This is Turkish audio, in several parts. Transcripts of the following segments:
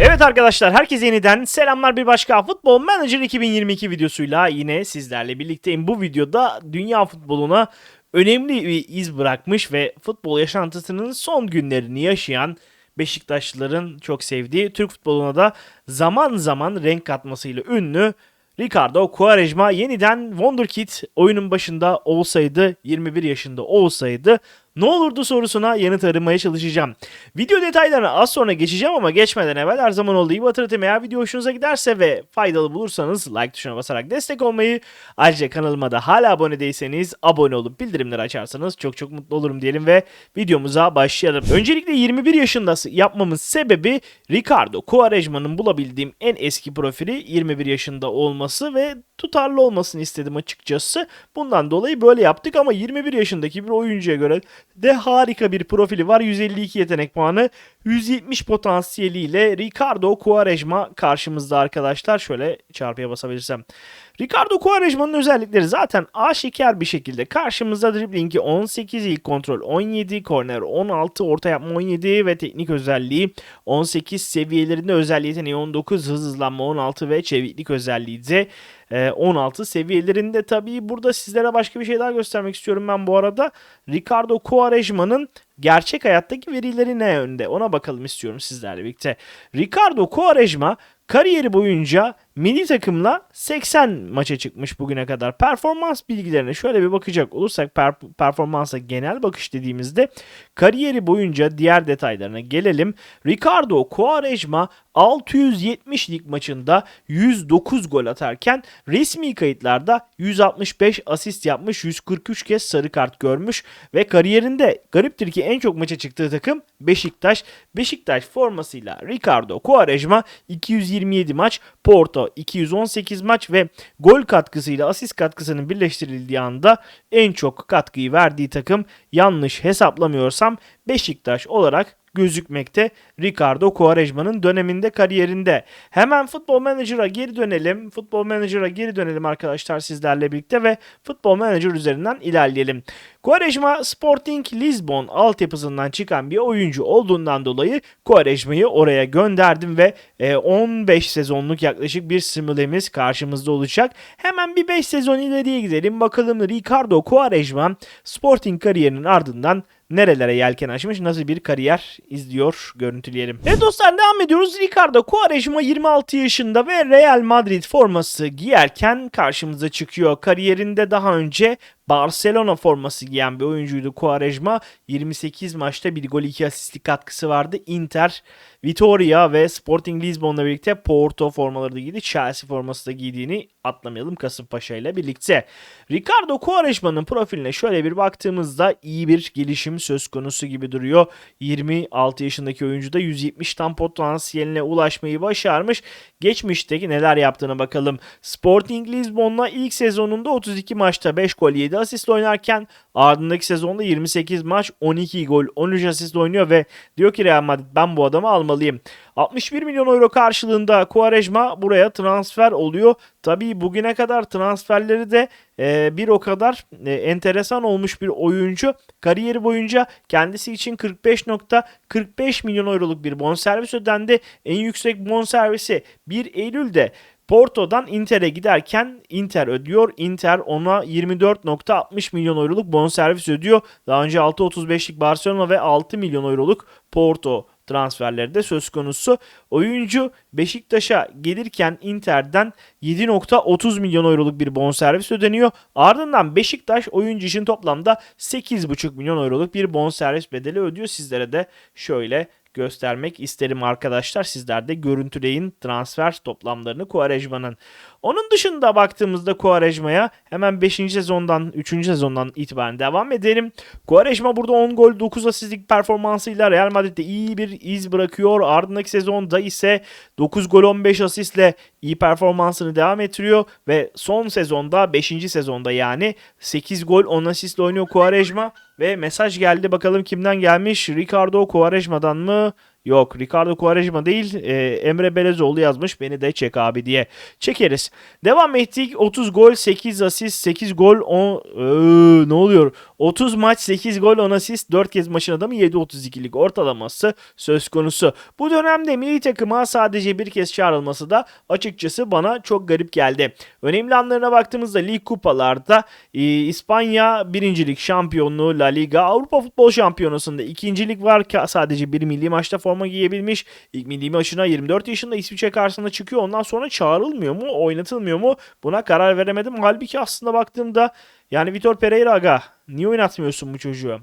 Evet arkadaşlar herkese yeniden selamlar bir başka Futbol Manager 2022 videosuyla yine sizlerle birlikteyim. Bu videoda dünya futboluna önemli bir iz bırakmış ve futbol yaşantısının son günlerini yaşayan Beşiktaşlıların çok sevdiği Türk futboluna da zaman zaman renk katmasıyla ünlü Ricardo Quaresma yeniden Wonderkid oyunun başında olsaydı 21 yaşında olsaydı ne olurdu sorusuna yanıt aramaya çalışacağım. Video detaylarına az sonra geçeceğim ama geçmeden evvel her zaman olduğu gibi hatırlatayım. Eğer video hoşunuza giderse ve faydalı bulursanız like tuşuna basarak destek olmayı ayrıca kanalıma da hala abone değilseniz abone olup bildirimleri açarsanız çok çok mutlu olurum diyelim ve videomuza başlayalım. Öncelikle 21 yaşında yapmamın sebebi Ricardo Quaresma'nın bulabildiğim en eski profili 21 yaşında olması ve tutarlı olmasını istedim açıkçası. Bundan dolayı böyle yaptık ama 21 yaşındaki bir oyuncuya göre de harika bir profili var. 152 yetenek puanı, 170 potansiyeliyle Ricardo Quaresma karşımızda arkadaşlar. Şöyle çarpıya basabilirsem. Ricardo Quaresma'nın özellikleri zaten aşikar bir şekilde karşımızda driblingi 18, ilk kontrol 17, korner 16, orta yapma 17 ve teknik özelliği 18 seviyelerinde özel yeteneği 19, hız hızlanma 16 ve çeviklik özelliği de 16 seviyelerinde tabii burada sizlere başka bir şey daha göstermek istiyorum ben bu arada. Ricardo Quaresma'nın gerçek hayattaki verileri ne yönde ona bakalım istiyorum sizlerle birlikte. Ricardo Quaresma kariyeri boyunca milli takımla 80 maça çıkmış bugüne kadar. Performans bilgilerine şöyle bir bakacak olursak per- performansa genel bakış dediğimizde kariyeri boyunca diğer detaylarına gelelim. Ricardo Quaresma 670 lig maçında 109 gol atarken resmi kayıtlarda 165 asist yapmış, 143 kez sarı kart görmüş ve kariyerinde gariptir ki en çok maça çıktığı takım Beşiktaş. Beşiktaş formasıyla Ricardo Quaresma 227 maç, Porto 218 maç ve gol katkısıyla asist katkısının birleştirildiği anda en çok katkıyı verdiği takım yanlış hesaplamıyorsam Beşiktaş olarak gözükmekte Ricardo Quaresma'nın döneminde kariyerinde. Hemen Futbol Manager'a geri dönelim. Futbol Manager'a geri dönelim arkadaşlar sizlerle birlikte ve Futbol Manager üzerinden ilerleyelim. Quaresma Sporting Lisbon altyapısından çıkan bir oyuncu olduğundan dolayı Quaresma'yı oraya gönderdim ve 15 e, sezonluk yaklaşık bir simülemiz karşımızda olacak. Hemen bir 5 sezon ileriye gidelim. Bakalım Ricardo Quaresma Sporting kariyerinin ardından nerelere yelken açmış, nasıl bir kariyer izliyor görüntüleyelim. Evet dostlar devam ediyoruz. Ricardo Quaresma 26 yaşında ve Real Madrid forması giyerken karşımıza çıkıyor. Kariyerinde daha önce Barcelona forması giyen bir oyuncuydu Quaresma. 28 maçta bir gol 2 asistlik katkısı vardı. Inter, Vitoria ve Sporting Lisbon'la birlikte Porto formaları da giydi. Chelsea forması da giydiğini atlamayalım Kasımpaşa ile birlikte. Ricardo Quaresma'nın profiline şöyle bir baktığımızda iyi bir gelişim söz konusu gibi duruyor. 26 yaşındaki oyuncu da 170 tam potansiyeline ulaşmayı başarmış. Geçmişteki neler yaptığına bakalım. Sporting Lisbon'la ilk sezonunda 32 maçta 5 gol 7 asist oynarken ardındaki sezonda 28 maç 12 gol 13 asist oynuyor ve diyor ki Real Madrid ben bu adamı almalıyım. 61 milyon euro karşılığında Quaresma buraya transfer oluyor. Tabii bugüne kadar transferleri de e, bir o kadar e, enteresan olmuş bir oyuncu. Kariyeri boyunca kendisi için 45.45 milyon euroluk bir bonservis ödendi. En yüksek bonservisi 1 Eylül'de Porto'dan Inter'e giderken Inter ödüyor. Inter ona 24.60 milyon euroluk bonservis ödüyor. Daha önce 6.35'lik Barcelona ve 6 milyon euroluk Porto transferleri de söz konusu. Oyuncu Beşiktaş'a gelirken Inter'den 7.30 milyon euroluk bir bonservis ödeniyor. Ardından Beşiktaş oyuncu için toplamda 8.5 milyon euroluk bir bonservis bedeli ödüyor. Sizlere de şöyle göstermek isterim arkadaşlar. Sizler de görüntüleyin transfer toplamlarını Quaresma'nın. Onun dışında baktığımızda Quaresma'ya hemen 5. sezondan 3. sezondan itibaren devam edelim. Quaresma burada 10 gol 9 asistlik performansıyla Real Madrid'de iyi bir iz bırakıyor. Ardındaki sezonda ise 9 gol 15 asistle iyi performansını devam ettiriyor ve son sezonda 5. sezonda yani 8 gol 10 asistle oynuyor Quaresma ve mesaj geldi bakalım kimden gelmiş Ricardo Quaresma'dan mı Yok Ricardo Quaresma değil e, Emre Belezoğlu yazmış beni de çek abi diye. Çekeriz. Devam ettik 30 gol 8 asist 8 gol 10 ee, ne oluyor? 30 maç 8 gol 10 asist 4 kez maçın adamı 7.32'lik ortalaması söz konusu. Bu dönemde milli takıma sadece bir kez çağrılması da açıkçası bana çok garip geldi. Önemli anlarına baktığımızda lig kupalarda e, İspanya birincilik şampiyonluğu, La Liga, Avrupa Futbol Şampiyonası'nda ikincilik var ki sadece bir milli maçta forma giyebilmiş. İlk milli maçına 24 yaşında İsviçre karşısında çıkıyor. Ondan sonra çağrılmıyor mu, oynatılmıyor mu? Buna karar veremedim. Halbuki aslında baktığımda yani Vitor Pereira aga niye oynatmıyorsun bu çocuğu?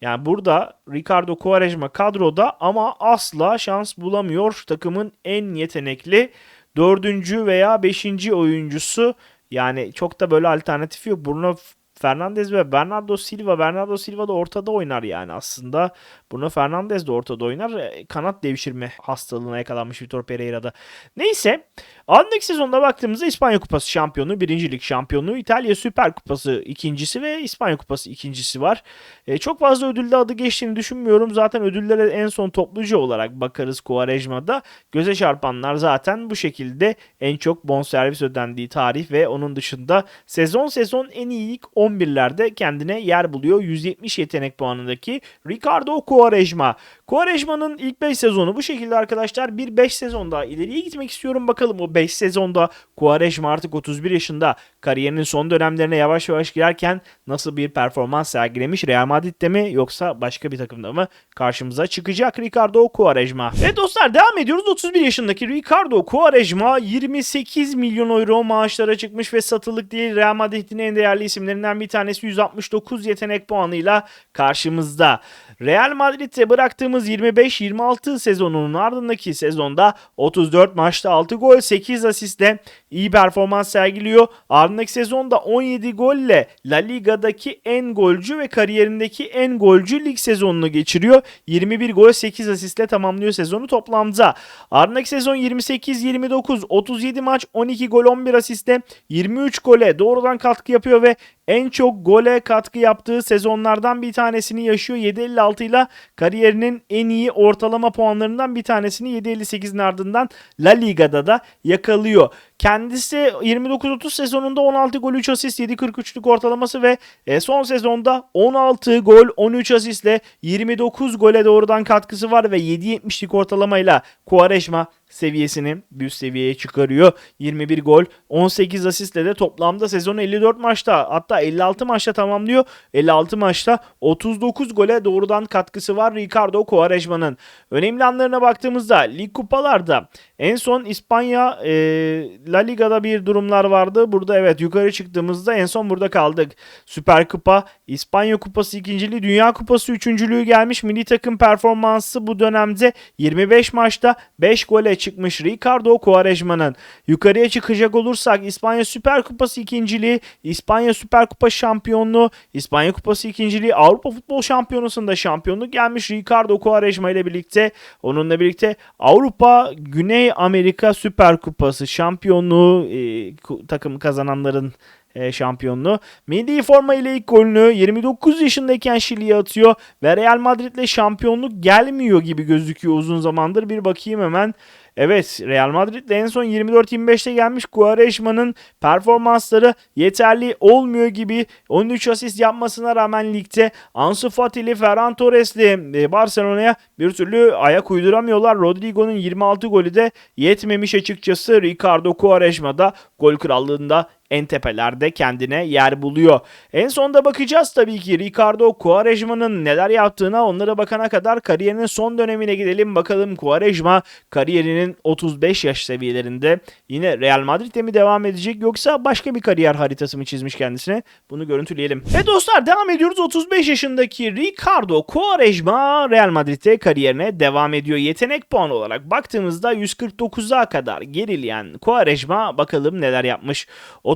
Yani burada Ricardo Quaresma kadroda ama asla şans bulamıyor. Takımın en yetenekli dördüncü veya beşinci oyuncusu. Yani çok da böyle alternatif yok. Bruno Fernandes ve Bernardo Silva. Bernardo Silva da ortada oynar yani aslında. Bruno Fernandes de ortada oynar. E, Kanat devşirme hastalığına yakalanmış Vitor Pereira'da. Neyse. Andaki sezonda baktığımızda İspanya Kupası şampiyonu, birincilik şampiyonu, İtalya Süper Kupası ikincisi ve İspanya Kupası ikincisi var. E, çok fazla ödülde adı geçtiğini düşünmüyorum. Zaten ödüllere en son topluca olarak bakarız Quaresma'da. Göze çarpanlar zaten bu şekilde en çok bonservis ödendiği tarih ve onun dışında sezon sezon en iyi ilk 11'lerde kendine yer buluyor. 170 yetenek puanındaki Ricardo Quaresma. Quaresma'nın ilk 5 sezonu bu şekilde arkadaşlar. Bir 5 sezon daha ileriye gitmek istiyorum. Bakalım o 5 sezonda Quaresma artık 31 yaşında kariyerinin son dönemlerine yavaş yavaş girerken nasıl bir performans sergilemiş? Real Madrid'de mi yoksa başka bir takımda mı karşımıza çıkacak Ricardo Quaresma? Ve dostlar devam ediyoruz. 31 yaşındaki Ricardo Quaresma 28 milyon euro maaşlara çıkmış ve satılık değil Real Madrid'in en değerli isimlerinden bir tanesi 169 yetenek puanıyla karşımızda. Real Madrid'e bıraktığımız 25-26 sezonunun ardındaki sezonda 34 maçta 6 gol 8 asistle iyi performans sergiliyor. Ardındaki sezonda 17 golle La Liga'daki en golcü ve kariyerindeki en golcü lig sezonunu geçiriyor. 21 gol 8 asistle tamamlıyor sezonu toplamda. Ardındaki sezon 28-29 37 maç 12 gol 11 asistle 23 gole doğrudan katkı yapıyor ve en çok gole katkı yaptığı sezonlardan bir tanesini yaşıyor. 7.56 ile kariyerinin en iyi ortalama puanlarından bir tanesini 7.58'in ardından La Liga'da da yakalıyor. Kendisi 29-30 sezonunda 16 gol 3 asist 7.43'lük ortalaması ve e, son sezonda 16 gol 13 asistle 29 gole doğrudan katkısı var ve 7.70'lik ortalamayla Quaresma seviyesini bir üst seviyeye çıkarıyor. 21 gol 18 asistle de toplamda sezonu 54 maçta hatta 56 maçta tamamlıyor. 56 maçta 39 gole doğrudan katkısı var Ricardo Quaresma'nın. Önemli anlarına baktığımızda lig kupalarda en son İspanya e, La Liga'da bir durumlar vardı. Burada evet yukarı çıktığımızda en son burada kaldık. Süper Kupa, İspanya Kupası ikinciliği, Dünya Kupası üçüncülüğü gelmiş. Milli takım performansı bu dönemde 25 maçta 5 gole çıkmış Ricardo Quaresma'nın. Yukarıya çıkacak olursak İspanya Süper Kupası ikinciliği, İspanya Süper Kupa şampiyonluğu, İspanya Kupası ikinciliği, Avrupa Futbol Şampiyonası'nda şampiyonluk gelmiş Ricardo Quaresma ile birlikte. Onunla birlikte Avrupa Güney Amerika Süper Kupası şampiyonluğu e, takım kazananların e, şampiyonluğu. Milli forma ile ilk golünü 29 yaşındayken Şili'ye atıyor ve Real Madrid'le şampiyonluk gelmiyor gibi gözüküyor uzun zamandır. Bir bakayım hemen. Evet Real Madrid en son 24-25'te gelmiş Quaresma'nın performansları yeterli olmuyor gibi 13 asist yapmasına rağmen ligde Ansu Fati'li Ferran Torres'li e, Barcelona'ya bir türlü ayak uyduramıyorlar. Rodrigo'nun 26 golü de yetmemiş açıkçası. Ricardo Quaresma da gol krallığında en tepelerde kendine yer buluyor. En sonda bakacağız tabii ki Ricardo Quaresma'nın neler yaptığına onlara bakana kadar kariyerinin son dönemine gidelim. Bakalım Quaresma kariyerinin 35 yaş seviyelerinde yine Real Madrid'de mi devam edecek yoksa başka bir kariyer haritası mı çizmiş kendisine? Bunu görüntüleyelim. Ve dostlar devam ediyoruz. 35 yaşındaki Ricardo Quaresma Real Madrid'de kariyerine devam ediyor. Yetenek puanı olarak baktığımızda 149'a kadar gerileyen Quaresma bakalım neler yapmış.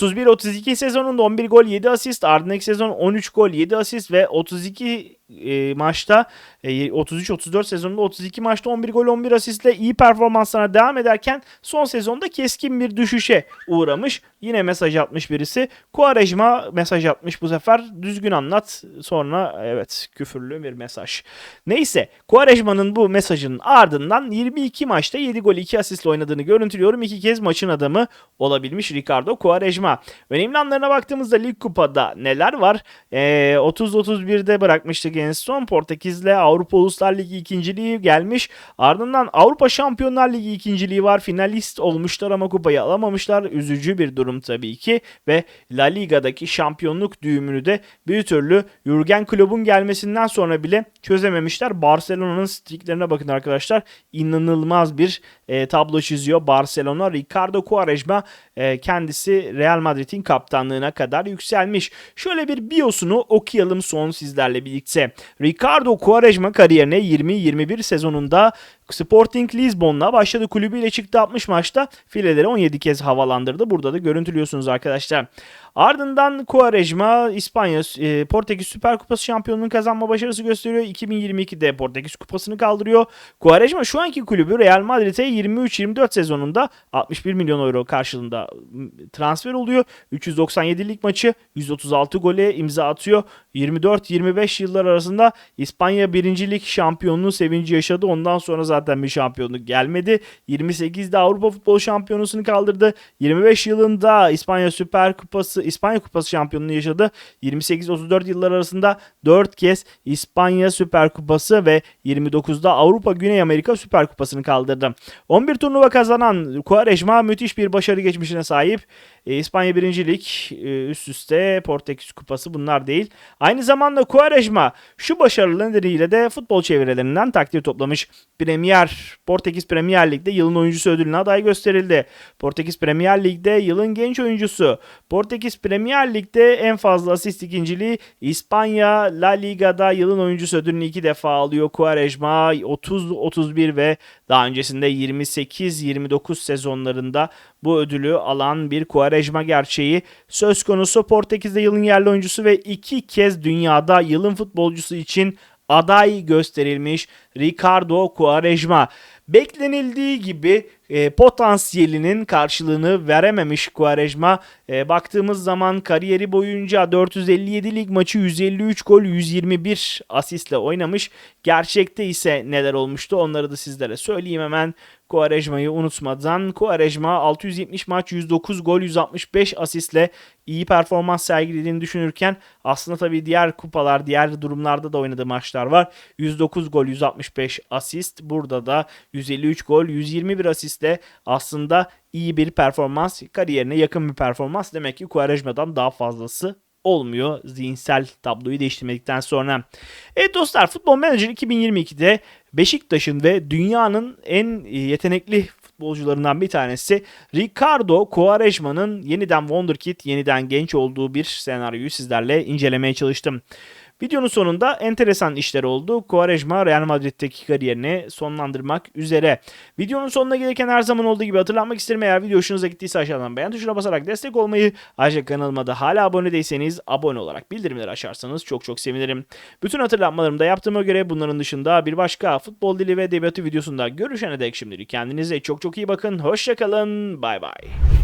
31-32 sezonunda 11 gol 7 asist ardındaki sezon 13 gol 7 asist ve 32 e, maçta e, 33-34 sezonunda 32 maçta 11 gol 11 asistle iyi performanslarına devam ederken son sezonda keskin bir düşüşe uğramış. Yine mesaj atmış birisi. Quaresma mesaj atmış bu sefer. Düzgün anlat. Sonra evet küfürlü bir mesaj. Neyse Quaresma'nın bu mesajının ardından 22 maçta 7 gol 2 asistle oynadığını görüntülüyorum. İki kez maçın adamı olabilmiş Ricardo Quaresma. Önemli anlarına baktığımızda Lig Kupa'da neler var? Ee, 30-31'de bırakmıştık en. Portekiz'le Avrupa Uluslar Ligi ikinciliği gelmiş. Ardından Avrupa Şampiyonlar Ligi ikinciliği var. Finalist olmuşlar ama kupayı alamamışlar. Üzücü bir durum tabii ki. Ve La Liga'daki şampiyonluk düğümünü de bir türlü Jurgen Klopp'un gelmesinden sonra bile çözememişler. Barcelona'nın streaklerine bakın arkadaşlar. İnanılmaz bir e, tablo çiziyor Barcelona. Ricardo Quaresma e, kendisi Real Madrid'in kaptanlığına kadar yükselmiş. Şöyle bir biosunu okuyalım son sizlerle birlikte. Ricardo Quaresma kariyerine 20-21 sezonunda Sporting Lisbon'la başladı. Kulübüyle çıktı 60 maçta. Fileleri 17 kez havalandırdı. Burada da görüntülüyorsunuz arkadaşlar. Ardından Quaresma İspanya e, Portekiz Süper Kupası şampiyonluğunu kazanma başarısı gösteriyor. 2022'de Portekiz Kupası'nı kaldırıyor. Quaresma şu anki kulübü Real Madrid'e 23-24 sezonunda 61 milyon euro karşılığında transfer oluyor. 397 lig maçı 136 gole imza atıyor. 24-25 yıllar arasında İspanya 1. Lig şampiyonluğu sevinci yaşadı. Ondan sonra zaten bir şampiyonluk gelmedi. 28'de Avrupa Futbol Şampiyonası'nı kaldırdı. 25 yılında İspanya Süper Kupası, İspanya Kupası şampiyonluğu yaşadı. 28-34 yıllar arasında 4 kez İspanya Süper Kupası ve 29'da Avrupa Güney Amerika Süper Kupası'nı kaldırdı. 11 turnuva kazanan Quaresma müthiş bir başarı geçmişine sahip. E, İspanya 1. Lig e, üst üste Portekiz Kupası bunlar değil. Aynı zamanda Quaresma şu başarılı nedeniyle de futbol çevrelerinden takdir toplamış. Premier, Portekiz Premier Lig'de yılın oyuncusu ödülüne aday gösterildi. Portekiz Premier Lig'de yılın genç oyuncusu. Portekiz Premier Lig'de en fazla asist ikinciliği. İspanya La Liga'da yılın oyuncusu ödülünü iki defa alıyor. Quaresma 30-31 ve daha öncesinde 28-29 sezonlarında bu ödülü alan bir Quaresma gerçeği söz konusu. Portekiz'de yılın yerli oyuncusu ve iki kez dünyada yılın futbolcusu için aday gösterilmiş Ricardo Quaresma. Beklenildiği gibi e, potansiyelinin karşılığını verememiş Quaresma. E, baktığımız zaman kariyeri boyunca 457 lig maçı 153 gol 121 asistle oynamış. Gerçekte ise neler olmuştu onları da sizlere söyleyeyim hemen. Quaresma'yı unutmadan Quaresma 670 maç 109 gol 165 asistle iyi performans sergilediğini düşünürken aslında tabii diğer kupalar diğer durumlarda da oynadığı maçlar var. 109 gol 165 asist burada da 153 gol 121 asistle aslında iyi bir performans kariyerine yakın bir performans demek ki Quaresma'dan daha fazlası olmuyor zihinsel tabloyu değiştirmedikten sonra. Evet dostlar Futbol Manager 2022'de Beşiktaş'ın ve dünyanın en yetenekli futbolcularından bir tanesi Ricardo Quaresma'nın yeniden Wonderkid, yeniden genç olduğu bir senaryoyu sizlerle incelemeye çalıştım. Videonun sonunda enteresan işler oldu. Quaresma Real Madrid'deki kariyerini sonlandırmak üzere. Videonun sonuna gelirken her zaman olduğu gibi hatırlatmak isterim. Eğer video hoşunuza gittiyse aşağıdan beğen tuşuna basarak destek olmayı, ayrıca kanalıma da hala abone değilseniz abone olarak bildirimleri açarsanız çok çok sevinirim. Bütün hatırlatmalarımı da yaptığıma göre bunların dışında bir başka futbol dili ve edebiyatı videosunda görüşene dek şimdilik kendinize çok çok iyi bakın. Hoşçakalın. Bay bay.